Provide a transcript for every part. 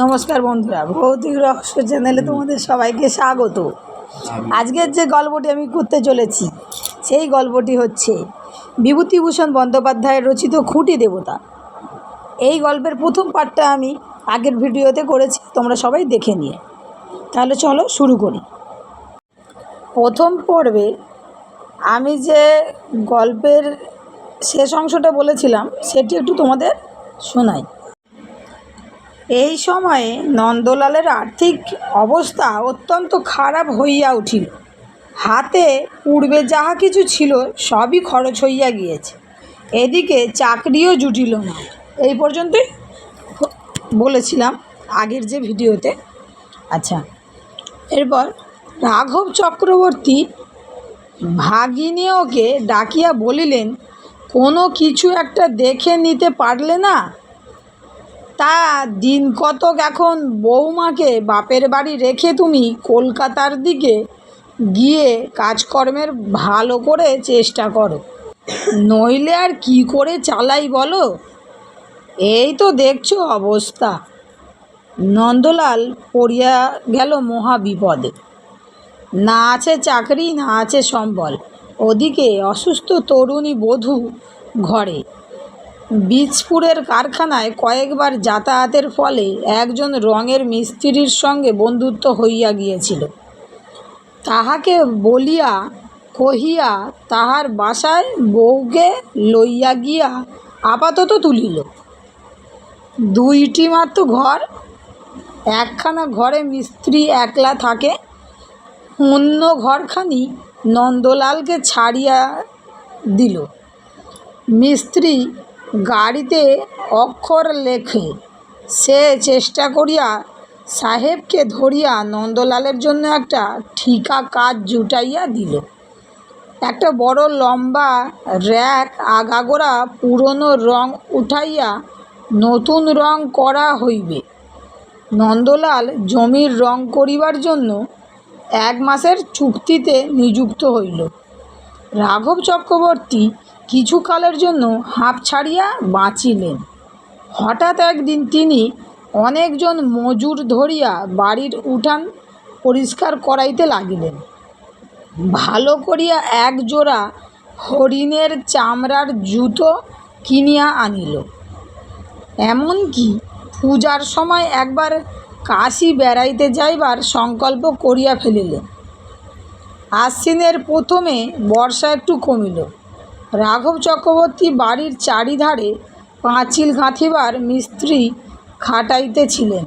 নমস্কার বন্ধুরা, ভৌতিক রহস্য চ্যানেলে তোমাদের সবাইকে স্বাগত। আজকের যে গল্পটি আমি করতে চলেছি, সেই গল্পটি হচ্ছে বিভূতিভূষণ বন্দ্যোপাধ্যায়ের রচিত খুঁটি দেবতা। এই গল্পের প্রথম পার্টটা আমি আগের ভিডিওতে করেছি, তোমরা সবাই দেখে নিয়ে। তাহলে চলো শুরু করি। প্রথম পর্বে আমি যে গল্পের শেষ অংশটা বলেছিলাম, সেটি একটু তোমাদের শোনাই। এই সময়ে নন্দলালের আর্থিক অবস্থা অত্যন্ত খারাপ হইয়া উঠিল। হাতে পূর্বে যাহা কিছু ছিল সবই খরচ হইয়া গিয়েছে। এদিকে চাকরিও জুটিল না। এই পর্যন্তই বলেছিলাম আগের যে ভিডিওতে। আচ্ছা এরপর রাঘব চক্রবর্তী ভাগিনীয়কে ডাকিয়া বলিলেন, কোনো কিছু একটা দেখে নিতে পারলে না? তা দিন কতক এখন বৌমাকে বাপের বাড়ি রেখে তুমি কলকাতার দিকে গিয়ে কাজকর্মের ভালো করে চেষ্টা করো। নইলে আর কি করে চালাই বলো? এই তো দেখছ অবস্থা। নন্দলাল পড়িয়া গেল মহা বিপদে না আছে চাকরি, না আছে সম্বল। ওদিকে অসুস্থ তরুণী বধূ ঘরে। বীজপুরের কারখানায় কয়েকবার যাতায়াতের ফলে একজন রঙের মিস্ত্রির সঙ্গে বন্ধুত্ব হইয়া গিয়েছিল। তাহাকে বলিয়া কহিয়া তাহার বাসায় বউকে লইয়া গিয়া আপাতত তুলিল। দুইটি মাত্র ঘর, একখানা ঘরে মিস্ত্রি একলা থাকে, অন্য ঘরখানি নন্দলালকে ছাড়িয়া দিল। মিস্ত্রি গাড়িতে অক্ষর লেখে। সে চেষ্টা করিয়া সাহেবকে ধরিয়া নন্দলালের জন্য একটা ঠিকা কাজ জুটাইয়া দিল। একটা বড় লম্বা র্যাক আগাগোড়া পুরনো রং উঠাইয়া নতুন রং করা হইবে। নন্দলাল জমির রং করিবার জন্য এক মাসের চুক্তিতে নিযুক্ত হইল। রাঘব চক্রবর্তী কিছুকালের জন্য হাঁপ ছাড়িয়া বাঁচিলেন। হঠাৎ একদিন তিনি অনেকজন মজুর ধরিয়া বাড়ির উঠান পরিষ্কার করাইতে লাগিলেন। ভালো করিয়া এক জোড়া হরিণের চামড়ার জুতো কিনিয়া আনিল। এমনকি পূজার সময় একবার কাশি বেড়াইতে যাইবার সংকল্প করিয়া ফেলিলেন। আশ্বিনের প্রথমে বর্ষা একটু কমিল। রাঘব চক্রবর্তী বাড়ির চারিধারে পাঁচিল গাঁথিবার মিস্ত্রি খাটাইতেছিলেন।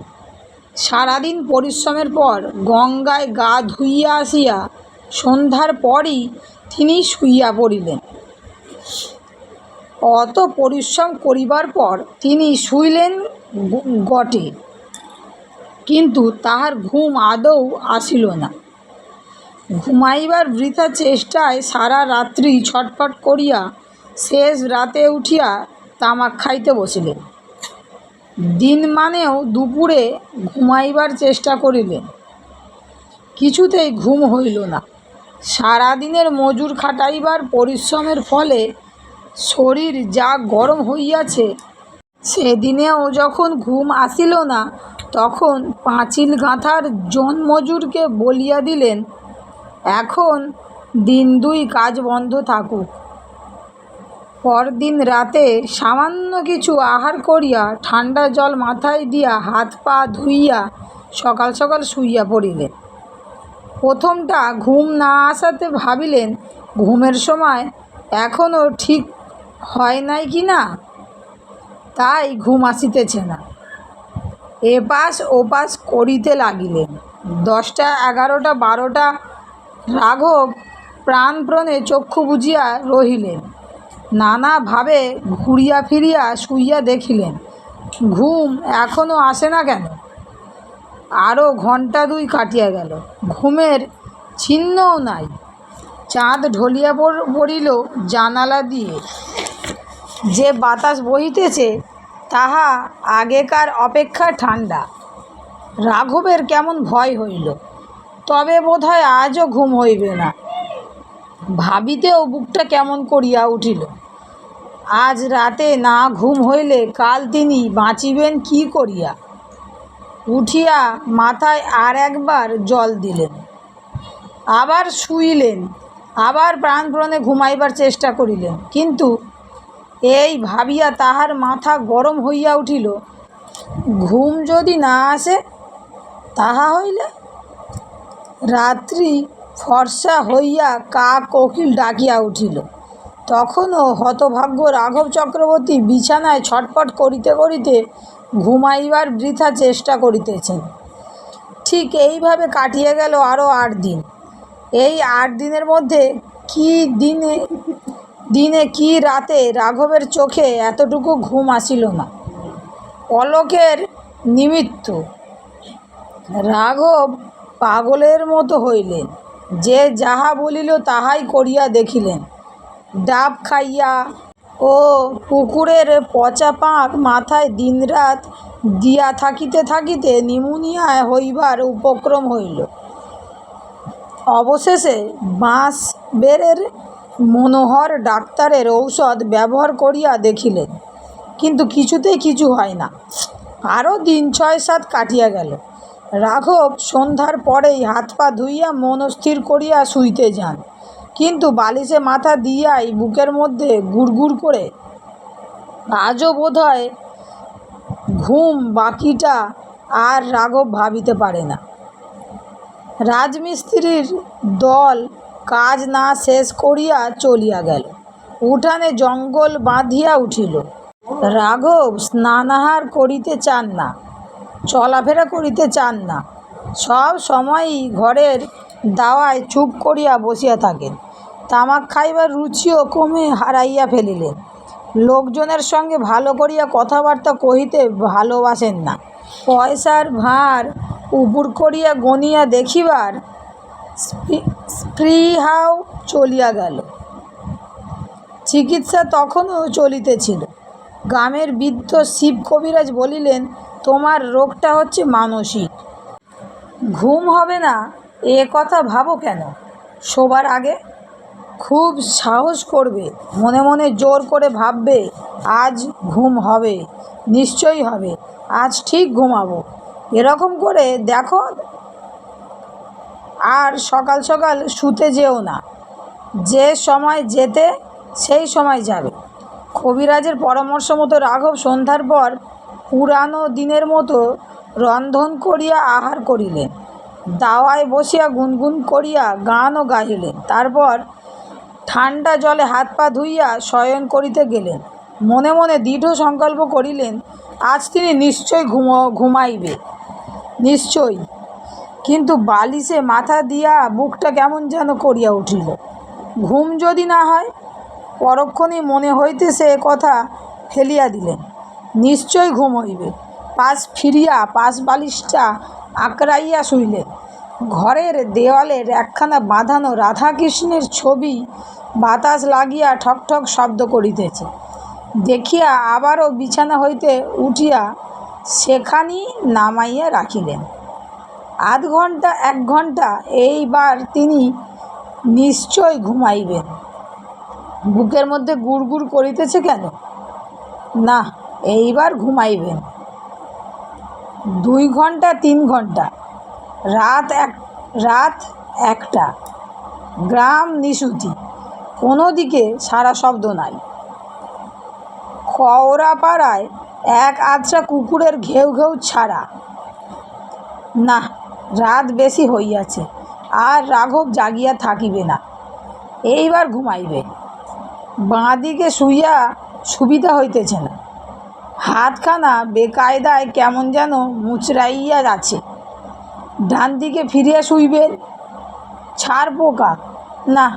সারাদিন পরিশ্রমের পর গঙ্গায় গা ধুইয়া আসিয়া সন্ধ্যার পরই তিনি শুইয়া পড়িলেন। অত পরিশ্রম করিবার পর তিনি শুইলেন গটে। কিন্তু তাহার ঘুম আদৌ আসিল না। ঘুমাইবার বৃথা চেষ্টায় সারা রাত্রি ছটফট করিয়া শেষ রাতে উঠিয়া তামাক খাইতে বসিলেন। দিন মানেও দুপুরে ঘুমাইবার চেষ্টা করিলেন। কিছুতেই ঘুম হইল না। সারাদিনের মজুর খাটাইবার পরিশ্রমের ফলে শরীর যা গরম হইয়াছে, সেদিনেও যখন ঘুম আসিল না, তখন পাঁচিল গাঁথার জন মজুরকে বলিয়া দিলেন এখন দিন দুই কাজ বন্ধ থাকুক। পরদিন রাতে সামান্য কিছু আহার করিয়া ঠান্ডা জল মাথায় দিয়া হাত পা ধুইয়া সকাল সকাল শুইয়া পড়িলেন। প্রথমটা ঘুম না আসাতে ভাবিলেন, ঘুমের সময় এখনও ঠিক হয় নাই কি না? তাই ঘুম আসিতেছে না। এপাশ ওপাশ করিতে লাগিলেন। দশটা, এগারোটা, বারোটা রাঘব প্রাণপ্রণে চক্ষু বুঝিয়া রহিলেন। নানাভাবে ঘুরিয়া ফিরিয়া শুইয়া দেখিলেন, ঘুম এখনও আসে না কেন? আরও ঘণ্টা দুই কাটিয়া গেল, ঘুমের ছিন্নও নাই। চাঁদ ঢলিয়া পড়- পড়িল জানালা দিয়ে। যে বাতাস বহিতেছে, তাহা আগেকার অপেক্ষা ঠান্ডা রাঘবের কেমন ভয় হইল। তবে বোধ হয় আজও ঘুম হইবে না। ভাবিতেও বুকটা কেমন করিয়া উঠিল। আজ রাতে না ঘুম হইলে কাল তিনি বাঁচিবেন কি করিয়া? উঠিয়া মাথায় আর একবার জল দিলেন। আবার শুইলেন, আবার প্রাণপ্রণে ঘুমাইবার চেষ্টা করিলেন। কিন্তু এই ভাবিয়া তাহার মাথা গরম হইয়া উঠিল, ঘুম যদি না আসে, তাহা হইলে? রাত্রি ফর্সা হইয়া কা কোকিল ডাকিয়া উঠিল। তখনও হতভাগ্য রাঘব চক্রবর্তী বিছানায় ছটপট করিতে করিতে ঘুমাইবার বৃথা চেষ্টা করিতেছেন। ঠিক এইভাবে কাটিয়ে গেল আরও আট দিন। এই আট দিনের মধ্যে কি দিনে দিনে কি রাতে রাঘবের চোখে এতটুকু ঘুম আসিল না। অলোকের নিমিত্ত রাঘব পাগলের মতো হইলেন। যে যাহা বলিল তাহাই করিয়া দেখিলেন। ডাব খাইয়া ও পুকুরের পচা পাঁক মাথায় দিনরাত দিয়া থাকিতে থাকিতে নিমুনিয়া হইবার উপক্রম হইল। অবশেষে বাঁশ বেরের মনোহর ডাক্তারের ঔষধ ব্যবহার করিয়া দেখিলেন, কিন্তু কিছুতেই কিছু হয় না। আরও দিন ছয় সাত কাটিয়া গেল। রাঘব সন্ধ্যার পরেই হাত পা ধুইয়া মনস্থির করিয়া শুইতে যান। কিন্তু বালিশে মাথা দিয়াই বুকের মধ্যে গুড়গুড় করে, আজও বোধ হয় ঘুম বাকিটা আর রাঘব ভাবিতে পারে না। রাজমিস্ত্রির দল কাজ না শেষ করিয়া চলিয়া গেল। উঠানে জঙ্গল বাঁধিয়া উঠিল। রাঘব স্নানাহার করিতে চান না। চলাফেরা করিতে চান না। সব সময়ই ঘরের দাওয়ায় চুপ করিয়া বসিয়া থাকেন। তামাক খাইবার রুচিও কমে হারাইয়া ফেলিলেন। লোকজনের সঙ্গে ভালো করিয়া কথাবার্তা কহিতে ভালোবাসেন না। পয়সার ভার উপুর করিয়া গনিয়া দেখিবার স্পৃহাও চলিয়া গেল। চিকিৎসা তখনও চলিতেছিল। গ্রামের বৃদ্ধ শিব কবিরাজ বলিলেন তোমার রোগটা হচ্ছে মানসিক। ঘুম হবে না, এ কথা ভাবো কেন? শোবার আগে খুব সাহস করবে, মনে মনে জোর করে ভাববে, আজ ঘুম হবে, নিশ্চয়ই হবে, আজ ঠিক ঘুমাবো। এরকম করে দেখো, আর সকাল সকাল শুতে যেও না। যে সময় যেতে, সেই সময় যাবে। কবিরাজের পরামর্শ মতো রাঘব সন্ধ্যার পর পুরানো দিনের মতো রন্ধন করিয়া আহার করিলেন। দাওয়ায় বসিয়া গুনগুন করিয়া গানও গাহিলেন। তারপর ঠান্ডা জলে হাত পা ধুইয়া শয়ন করিতে গেলেন। মনে মনে দৃঢ় সংকল্প করিলেন, আজ তিনি নিশ্চয় ঘুম, ঘুমাইবে। নিশ্চয়ই কিন্তু বালিশে মাথা দিয়া বুকটা কেমন যেন করিয়া উঠিল। ঘুম যদি না হয়, পরক্ষণেই মনে হইতেছে এ কথা ফেলিয়া দিলেন। নিশ্চয় ঘুম হইবে পাশ ফিরিয়া পাশ বালিশটা আকড়াইয়া শুইলেন ঘরের দেওয়ালের একখানা বাঁধানো রাধাকৃষ্ণের ছবি বাতাস লাগিয়া ঠক ঠক শব্দ করিতেছে। দেখিয়া আবারও বিছানা হইতে উঠিয়া সেখানি নামাইয়া রাখিলেন। আধ ঘণ্টা এক ঘণ্টা এইবার তিনি নিশ্চয় ঘুমাইবেন। বুকের মধ্যে গুড় গুড় করিতেছে কেন? না এইবার ঘুমাইবেন। দুই ঘণ্টা, তিন ঘণ্টা। রাত এক, রাত একটা। গ্রাম নিশুতি। কোনো দিকে সারা শব্দ নাই। কওড়াপাড়ায় এক আধটা কুকুরের ঘেউ ঘেউ ছাড়া। না, রাত বেশি হইয়াছে, আর রাঘব জাগিয়া থাকিবে না। এইবার ঘুমাইবে। বাঁ দিকে শুইয়া সুবিধা হইতেছে না। হাতখানা বেকায়দায় কেমন যেন মুচড়াইয়া আছে ডান দিকে ফিরিয়া শুইবেন ছাড় পোকা। না,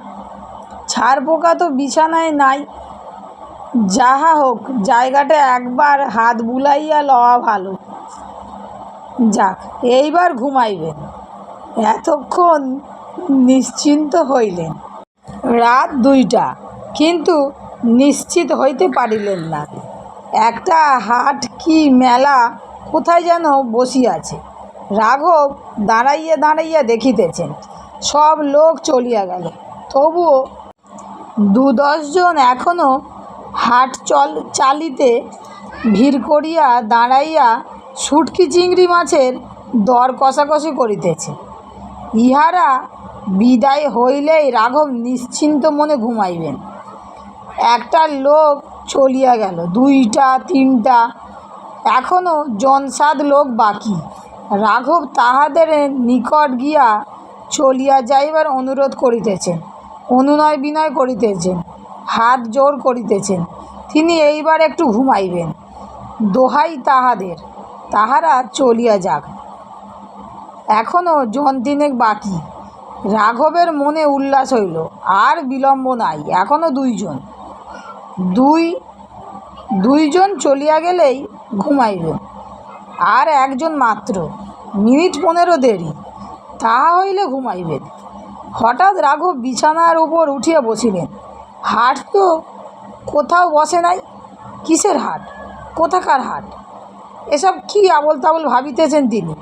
ছাড় পোকা তো বিছানায় নাই। যাহা হোক, জায়গাটা একবার হাত বুলাইয়া লওয়া ভালো। যাক, এইবার ঘুমাইবেন। এতক্ষণ নিশ্চিন্ত হইলেন। রাত দুইটা, কিন্তু নিশ্চিত হইতে পারিলেন না। একটা হাট কি মেলা কোথায় যেন বসিয়াছে। রাঘব দাঁড়াইয়া দাঁড়াইয়া দেখিতেছেন। সব লোক চলিয়া গেল। তবুও দু দশজন এখনও হাট চল চালিতে ভিড় করিয়া দাঁড়াইয়া শুটকি চিংড়ি মাছের দর কষাকষি করিতেছে। ইহারা বিদায় হইলেই রাঘব নিশ্চিন্ত মনে ঘুমাইবেন। একটা লোক চলিয়া গেল। দুইটা, তিনটা। এখনও জনসাদ লোক বাকি। রাঘব তাহাদের নিকট গিয়া চলিয়া যাইবার অনুরোধ করিতেছেন, অনুনয় বিনয় করিতেছেন, হাত জোর করিতেছেন। তিনি এইবার একটু ঘুমাইবেন। দোহাই তাহাদের। তাহারা চলিয়া যাক। এখনও জন তিনেক বাকি। রাঘবের মনে উল্লাস হইল। আর বিলম্ব নাই। এখনও দুইজন। দুই, দুইজন চলিয়া গেলেই ঘুমাইবেন আর একজন মাত্র। মিনিট পনেরো দেরি। তাহা হইলে ঘুমাইবে। হঠাৎ রাঘব বিছানার উপর উঠিয়া বসিলেন। হাট তো কোথাও বসে নাই। কিসের হাট? কোথাকার হাট? এসব কি আবল তাবল ভাবিতেছেন তিনি?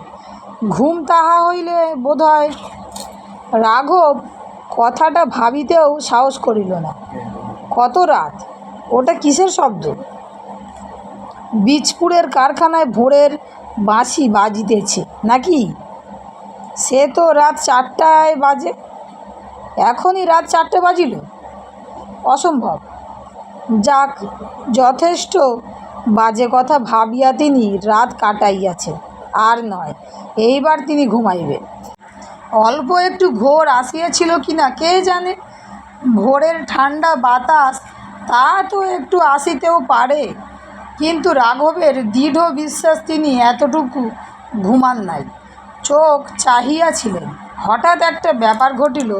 ঘুম তাহা হইলে বোধ হয় রাঘব কথাটা ভাবিতেও সাহস করিল না। কত রাত? ওটা কিসের শব্দ? বীজপুরের কারখানায় ভোরের বাঁশি বাজিতেছে, নাকি? সে তো রাত চারটায় বাজে। এখনই রাত চারটে বাজিল? অসম্ভব। যাক, যথেষ্ট বাজে কথা ভাবিয়া তিনি রাত কাটাইয়াছে আর নয়, এইবার তিনি ঘুমাইবেন অল্প একটু ঘোর আসিয়াছিল কি না কে জানে? ভোরের ঠান্ডা বাতাস তা তো একটু আসিতেও পারে। কিন্তু রাঘবের দৃঢ় বিশ্বাস তিনি এতটুকু ঘুমান নাই। চোখ চাহিয়াছিলেন। হঠাৎ একটা ব্যাপার ঘটিল।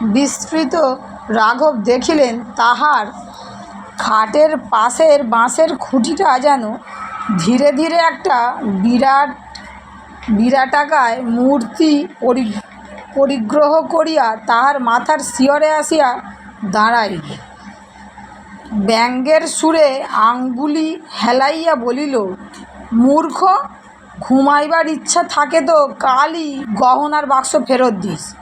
বিস্তৃত রাঘব দেখিলেন তাহার খাটের পাশের বাঁশের খুঁটিটা যেন ধীরে ধীরে একটা বিরাট বিরাটাকায় মূর্তি পরি, পরিগ্রহ করিয়া তাহার মাথার শিয়রে আসিয়া দাঁড়াইল। ব্যঙ্গের সুরে আঙ্গুলি হেলাইয়া বলিল, মূর্খ, ঘুমাইবার ইচ্ছা থাকে তো কালই গহনার বাক্স ফেরত দিস।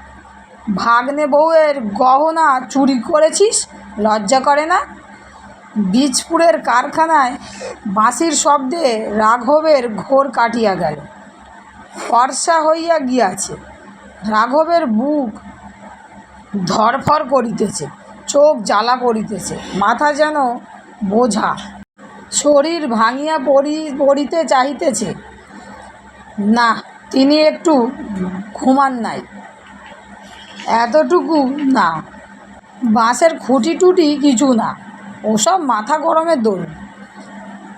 ভাগ্নে বউয়ের গহনা চুরি করেছিস, লজ্জা করে না? বীজপুরের কারখানায় বাঁশির শব্দে রাঘবের ঘোর কাটিয়া গেল। ফর্সা হইয়া গিয়াছে। রাঘবের বুক ধরফর করিতেছে। চোখ জ্বালা করিতেছে, মাথা যেন বোঝা। শরীর ভাঙিয়া পড়ি, পড়িতে চাহিতেছে। না, তিনি একটু ঘুমান নাই। এতটুকু না। বাঁশের খুঁটি টুটি কিছু না। ওসব মাথা গরমের দরুন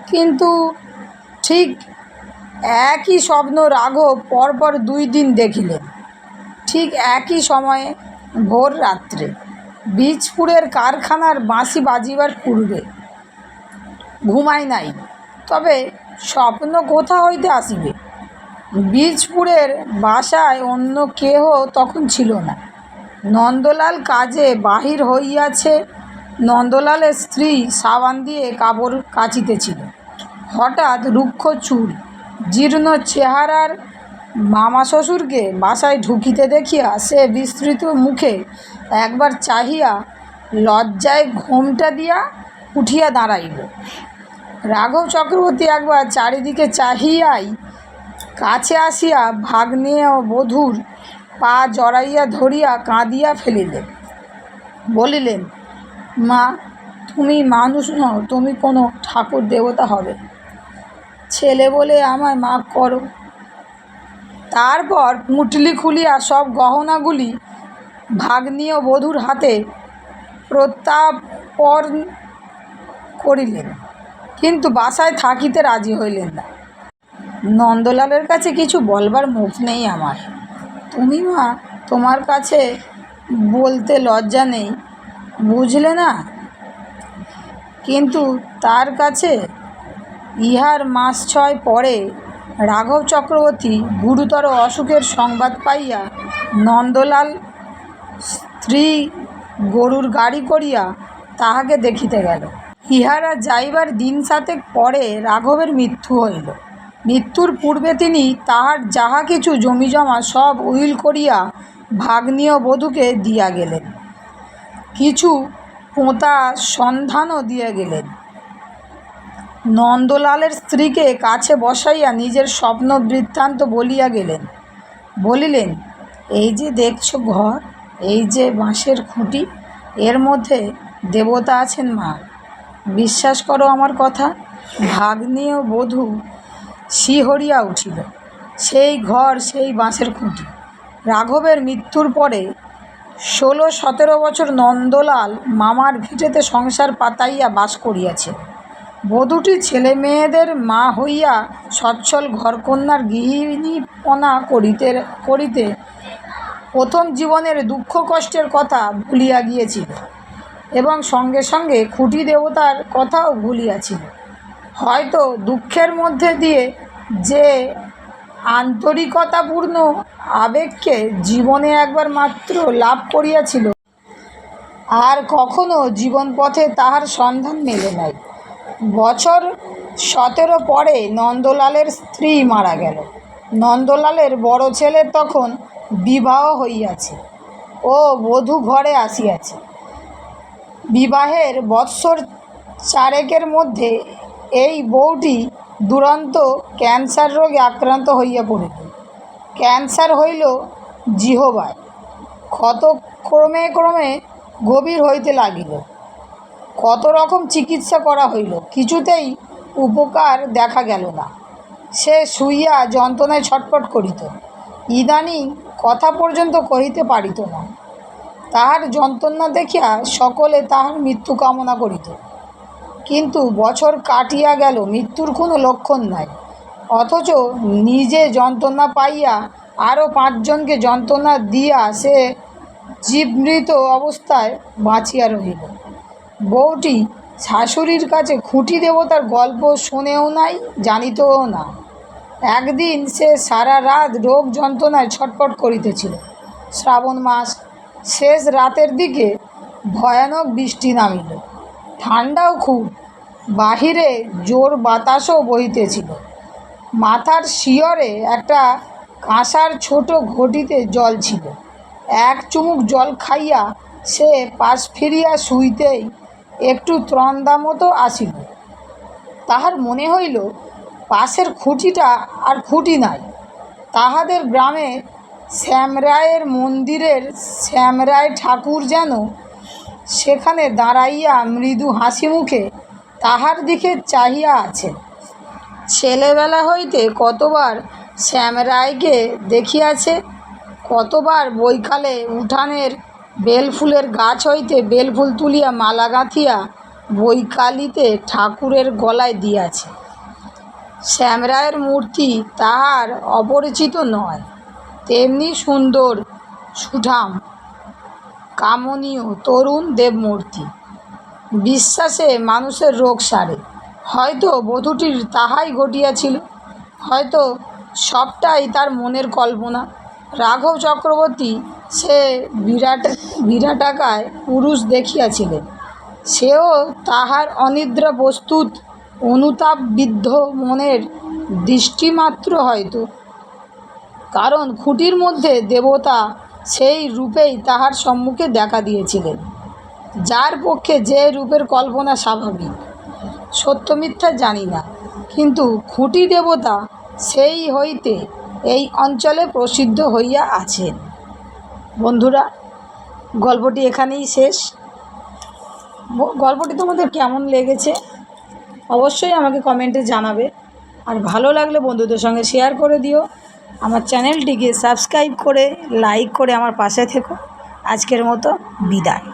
কিন্তু ঠিক একই স্বপ্ন রাঘব পরপর দুই দিন দেখিলেন। ঠিক একই সময়ে ভোর রাত্রে। বীজপুরের কারখানার বাঁশি বাজিবার পূর্বে। ঘুমাই নাই। তবে স্বপ্ন কোথা হইতে আসিবে? বীজপুরের বাসায় অন্য কেহ তখন ছিল না। নন্দলাল কাজে বাহির হইয়াছে। নন্দলালের স্ত্রী সাবান দিয়ে কাপড় কাচিতেছিল। হঠাৎ রুক্ষ চুল, জীর্ণ চেহারার মামা শ্বশুরকে বাসায় ঢুকিতে দেখিয়া সে বিস্তৃত মুখে একবার চাহিয়া লজ্জায় ঘোমটা দিয়া উঠিয়া দাঁড়াইল। রাঘব চক্রবর্তী একবার চারিদিকে চাহিয়াই কাছে আসিয়া ভাগ্নে ও বধূর পা জড়াইয়া ধরিয়া কাঁদিয়া ফেলিলেন। বলিলেন, মা, তুমি মানুষ নও, তুমি কোনো ঠাকুর দেবতা হবে। ছেলে বলে আমায় মাফ করো। তারপর পুঁটলি খুলিয়া সব গহনাগুলি ভাগ্নীয় বধূর হাতে প্রত্যাপন করিলেন। কিন্তু বাসায় থাকিতে রাজি হইলেন না। নন্দলালের কাছে কিছু বলবার মুখ নেই আমার। তুমি মা, তোমার কাছে বলতে লজ্জা নেই, বুঝলে না? কিন্তু তার কাছে ইহার মাস ছয় পরে রাঘব চক্রবর্তী গুরুতর অসুখের সংবাদ পাইয়া নন্দলাল স্ত্রী গরুর গাড়ি করিয়া তাহাকে দেখিতে গেল। ইহারা যাইবার দিন সাতেক পরে রাঘবের মৃত্যু হইল। মৃত্যুর পূর্বে তিনি তাহার যাহা কিছু জমিজমা সব উইল করিয়া ভাগ্নীয় বধূকে দিয়া গেলেন। কিছু পোঁতা সন্ধানও দিয়ে গেলেন। নন্দলালের স্ত্রীকে কাছে বসাইয়া নিজের স্বপ্ন বৃত্তান্ত বলিয়া গেলেন। বলিলেন, এই যে দেখছ ঘর, এই যে বাঁশের খুঁটি, এর মধ্যে দেবতা আছেন মা। বিশ্বাস করো আমার কথা, ভাগ্নে ও বধূ শিহরিয়া উঠিল। সেই ঘর, সেই বাঁশের খুঁটি। রাঘবের মৃত্যুর পরে ষোলো সতেরো বছর নন্দলাল মামার ভিটেতে সংসার পাতাইয়া বাস করিয়াছে। বধূটি ছেলে মেয়েদের মা হইয়া সচ্ছল ঘরকন্যার গৃহিণীপনা করিতে করিতে প্রথম জীবনের দুঃখ কষ্টের কথা ভুলিয়া গিয়েছিল এবং সঙ্গে সঙ্গে খুঁটি দেবতার কথাও ভুলিয়াছিল। হয়তো দুঃখের মধ্যে দিয়ে যে আন্তরিকতাপূর্ণ আবেগকে জীবনে একবার মাত্র লাভ করিয়াছিল, আর কখনো জীবনপথে তাহার সন্ধান মেলে নাই। বছর সতেরো পরে নন্দলালের স্ত্রী মারা গেল। নন্দলালের বড় ছেলে তখন বিবাহ হইয়াছে ও বধূ ঘরে আসিয়াছে। বিবাহের বৎসর চারেকের মধ্যে এই বউটি দুরন্ত ক্যান্সার রোগে আক্রান্ত হইয়া পড়িল। ক্যান্সার হইল জিহবায়। ক্ষত ক্রমে ক্রমে গভীর হইতে লাগিল। কত রকম চিকিৎসা করা হইল, কিছুতেই উপকার দেখা গেল না। সে শুইয়া যন্ত্রণায় ছটফট করিত। ইদানিং কথা পর্যন্ত কহিতে পারিত না। তাহার যন্ত্রণা দেখিয়া সকলে তাহার মৃত্যু কামনা করিত। কিন্তু বছর কাটিয়া গেল, মৃত্যুর কোনো লক্ষণ নাই। অথচ নিজে যন্ত্রণা পাইয়া আরও পাঁচজনকে যন্ত্রণা দিয়া সে জীবমৃত অবস্থায় বাঁচিয়া রহিল। বউটি শাশুড়ির কাছে খুঁটি দেবতার গল্প শোনেও নাই, জানিতও না। একদিন সে সারা রাত রোগ যন্ত্রণায় ছটফট করিতেছিল। শ্রাবণ মাস শেষ রাতের দিকে ভয়ানক বৃষ্টি নামিল। ঠান্ডাও খুব, বাহিরে জোর বাতাসও বহিতেছিল। মাথার শিয়রে একটা কাঁসার ছোট ঘটিতে জল ছিল। এক চুমুক জল খাইয়া সে পাশ ফিরিয়া শুইতেই একটু মতো আসিল। তাহার মনে হইল, পাশের খুঁটিটা আর খুঁটি নাই। তাহাদের গ্রামে শ্যামরায়ের মন্দিরের শ্যামরায় ঠাকুর যেন সেখানে দাঁড়াইয়া মৃদু হাসি মুখে তাহার দিকে চাহিয়া আছে ছেলেবেলা হইতে কতবার শ্যামরায়কে দেখিয়াছে, কতবার বৈকালে উঠানের বেলফুলের গাছ হইতে বেলফুল তুলিয়া মালা গাঁথিয়া বৈকালিতে ঠাকুরের গলায় দিয়াছে। শ্যামরায়ের মূর্তি তাহার অপরিচিত নয়, তেমনি সুন্দর, সুঠাম, কামনীয় তরুণ দেবমূর্তি। বিশ্বাসে মানুষের রোগ সারে। হয়তো বধূটির তাহাই ঘটিয়াছিল, হয়তো সবটাই তার মনের কল্পনা। রাঘব চক্রবর্তী সে বিরাট বিরাটাকায় পুরুষ দেখিয়াছিলেন। সেও তাহার অনিদ্রা প্রস্তুত অনুতাপবিদ্ধ মনের দৃষ্টিমাত্র হয়তো। কারণ খুঁটির মধ্যে দেবতা সেই রূপেই তাহার সম্মুখে দেখা দিয়েছিলেন, যার পক্ষে যে রূপের কল্পনা স্বাভাবিক। সত্য মিথ্যা জানি না, কিন্তু খুঁটি দেবতা সেই হইতে এই অঞ্চলে প্রসিদ্ধ হইয়া আছেন। বন্ধুরা, গল্পটি এখানেই শেষ। গল্পটি তোমাদের কেমন লেগেছে অবশ্যই আমাকে কমেন্টে জানাবে। আর ভালো লাগলে বন্ধুদের সঙ্গে শেয়ার করে দিও। আমার চ্যানেলটিকে সাবস্ক্রাইব করে, লাইক করে আমার পাশে থেকো। আজকের মতো বিদায়।